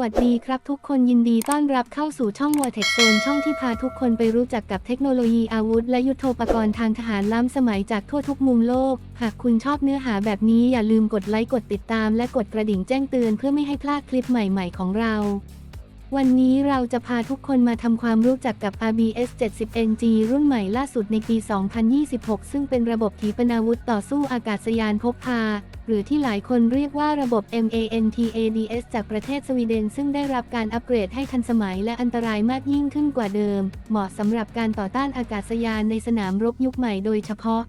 วัสดีครับทุกคนยินดีต้อนรับเข้าสู่ช่องวอเทคโซนช่องที่พาทุกคนไปรู้จักกับเทคโนโลยีอาวุธ และยุทโธปกรณ์ทางทหารล้ำสมัยจากทั่วทุกมุมโลก หากคุณชอบเนื้อหาแบบนี้อย่าลืมกดไลค์กดติดตาม และกดกระดิ่งแจ้งเตือนเพื่อไม่ให้พลาดคลิปใหม่ๆของเรา วันนี้เราจะพาทุกคนมาทำความรู้จักกับ RBS 70 NG รุ่นใหม่ล่าสุดในปี 2026 ซึ่งเป็นระบบขีปนาวุธต่อสู้อากาศยานพกพา หรือที่หลายคนเรียกว่าระบบ MANTADS จากประเทศสวีเดน ซึ่งได้รับการอัปเกรดให้ทันสมัยและอันตรายมากยิ่งขึ้นกว่าเดิม เหมาะสำหรับการต่อต้านอากาศยานในสนามรบยุคใหม่โดยเฉพาะ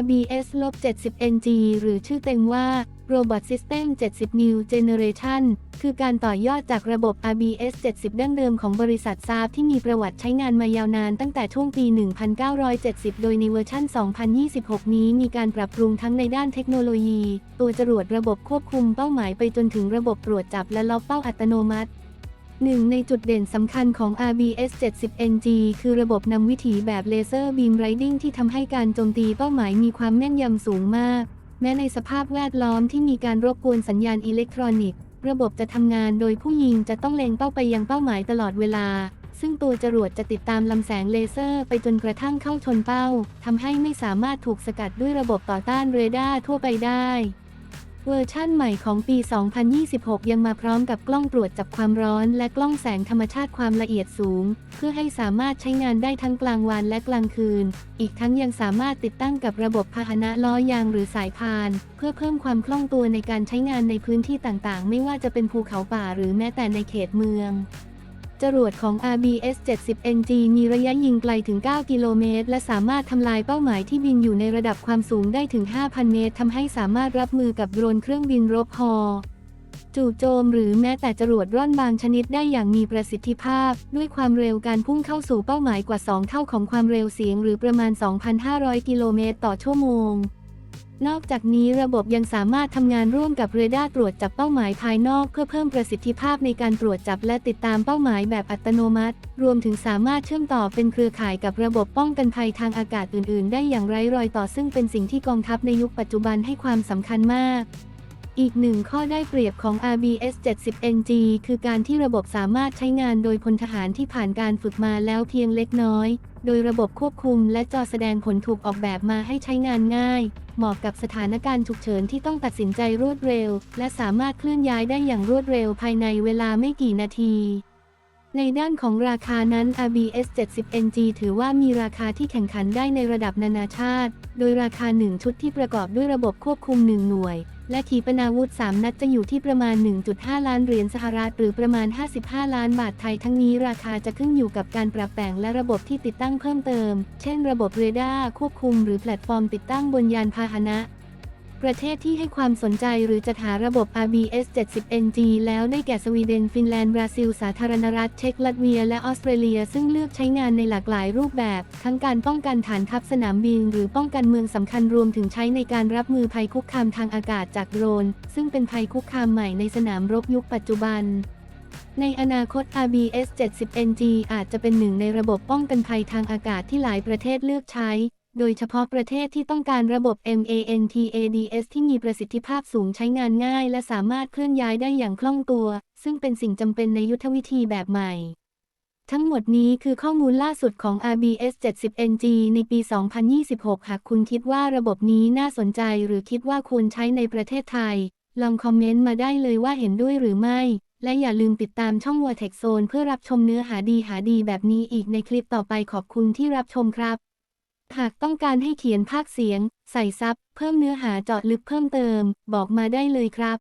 RBS-70 NG หรือชื่อเต็มว่า Robot System 70 New Generation คือการต่อยอดจากระบบ RBS 70 ดั้งเดิมของบริษัทซาบที่มีประวัติใช้งานมายาวนานตั้งแต่ช่วงปี 1970 โดยในเวอร์ชัน 2026 นี้มีการปรับปรุงทั้งในด้านเทคโนโลยี ตัวจรวดระบบควบคุมเป้าหมายไปจนถึงระบบตรวจจับและล็อกเป้าอัตโนมัติ หนึ่งในจุดเด่นสำคัญของ RBS 70 NG คือระบบนำวิถีแบบเลเซอร์บีมไรดิ้งที่ทำให้การโจมตีเป้าหมายมีความแม่นยำสูงมาก แม้ในสภาพแวดล้อมที่มีการรบกวนสัญญาณอิเล็กทรอนิกส์ ระบบจะทำงานโดยผู้ยิงจะต้องเล็งเป้าไปยังเป้าหมายตลอดเวลา ซึ่งตัวจรวดจะติดตามลำแสงเลเซอร์ไปจนกระทั่งเข้าชนเป้าทำให้ไม่สามารถถูกสกัดด้วยระบบต่อต้านเรดาร์ทั่วไปได้ เวอร์ชั่นใหม่ของปี 2026 ยังมาพร้อมกับกล้องตรวจจับความร้อน และกล้องแสงธรรมชาติความละเอียดสูง เพื่อให้สามารถใช้งานได้ทั้งกลางวันและกลางคืน อีกทั้งยังสามารถติดตั้งกับระบบพาหนะล้อยางหรือสายพาน เพื่อเพิ่มความคล่องตัวในการใช้งานในพื้นที่ต่างๆ ไม่ว่าจะเป็นภูเขาป่าหรือแม้แต่ในเขตเมือง จรวดของ RBS 70 NG มีระยะยิงไกลถึง 9 กิโลเมตร และสามารถทำลายเป้าหมายที่บินอยู่ในระดับความสูงได้ถึง 5,000 เมตรทำให้สามารถรับมือกับโดรนเครื่องบินรบฮอจู่โจมหรือแม้แต่จรวดร่อนบางชนิดได้อย่างมีประสิทธิภาพ ด้วยความเร็วการพุ่งเข้าสู่เป้าหมายกว่า 2 เท่าของความเร็วเสียงหรือประมาณ 2,500 กิโลเมตรต่อชั่วโมง นอกจากนี้ระบบยังสามารถทำงานร่วมกับเรดาร์ตรวจจับเป้าหมายภายนอก เพื่อเพิ่มประสิทธิภาพในการตรวจจับและติดตามเป้าหมายแบบอัตโนมัติ รวมถึงสามารถเชื่อมต่อเป็นเครือข่ายกับระบบป้องกันภัยทางอากาศอื่น ๆ ได้อย่างไร้รอยต่อซึ่งเป็นสิ่งที่กองทัพในยุคปัจจุบันให้ความสำคัญมาก อีกหนึ่งข้อได้เปรียบของ RBS 70 NG คือการที่ระบบสามารถใช้งานโดยพลทหารที่ผ่านการฝึกมาแล้วเพียงเล็กน้อย โดยระบบควบคุมและจอแสดงผลถูกออกแบบมาให้ใช้งานง่าย เหมาะกับสถานการณ์ฉุกเฉินที่ต้องตัดสินใจรวดเร็ว และสามารถเคลื่อนย้ายได้อย่างรวดเร็วภายในเวลาไม่กี่นาที ในด้านของราคานั้น RBS 70 NG ถือว่ามีราคาที่แข่งขันได้ในระดับนานาชาติ โดยราคา 1 ชุดที่ประกอบด้วยระบบควบคุม 1 หน่วย และขีปนาวุธ 3 นัดจะอยู่ที่ประมาณ 1.5 ล้านเหรียญสหรัฐหรือประมาณ 55 ล้านบาทไทยทั้งนี้ราคาจะขึ้นอยู่กับการปรับแต่งและระบบที่ติดตั้งเพิ่มเติม เช่น ระบบเรดาร์ควบคุมหรือแพลตฟอร์มติดตั้งบนยานพาหนะ ประเทศที่ให้ความสนใจหรือจะหาระบบ RBS 70 NG แล้วได้แก่สวีเดน ฟินแลนด์ บราซิล สาธารณรัฐ เช็กลัตเวีย และออสเตรเลีย ซึ่งเลือกใช้งานในหลากหลายรูปแบบ ทั้งการป้องกันฐานทัพสนามบิน หรือป้องกันเมืองสำคัญรวมถึงใช้ในการรับมือภัยคุกคามทางอากาศจากโดรน ซึ่งเป็นภัยคุกคามใหม่ในสนามรบยุคปัจจุบันในอนาคต RBS 70 NG อาจจะเป็นหนึ่งในระบบป้องกันภัยทางอากาศที่หลายประเทศเลือกใช้ โดยเฉพาะประเทศที่ต้องการระบบ MANTADS ที่มีประสิทธิภาพสูงใช้งานง่าย และสามารถเคลื่อนย้ายได้อย่างคล่องตัว ซึ่งเป็นสิ่งจำเป็นในยุทธวิธีแบบใหม่ ทั้งหมดนี้คือข้อมูลล่าสุดของ RBS 70 NG ในปี 2026 หากคุณคิดว่าระบบนี้น่าสนใจหรือคิดว่าควรใช้ในประเทศไทย ลองคอมเมนต์มาได้เลยว่าเห็นด้วยหรือไม่ และอย่าลืมติดตามช่อง Vortex Zone เพื่อรับชมเนื้อหาดีหาดีแบบนี้อีกในคลิปต่อไปขอบคุณที่รับชมครับ หากต้องการให้เขียนภาคเสียง ใส่ซับ เพิ่มเนื้อหาเจาะลึกเพิ่มเติม บอกมาได้เลยครับ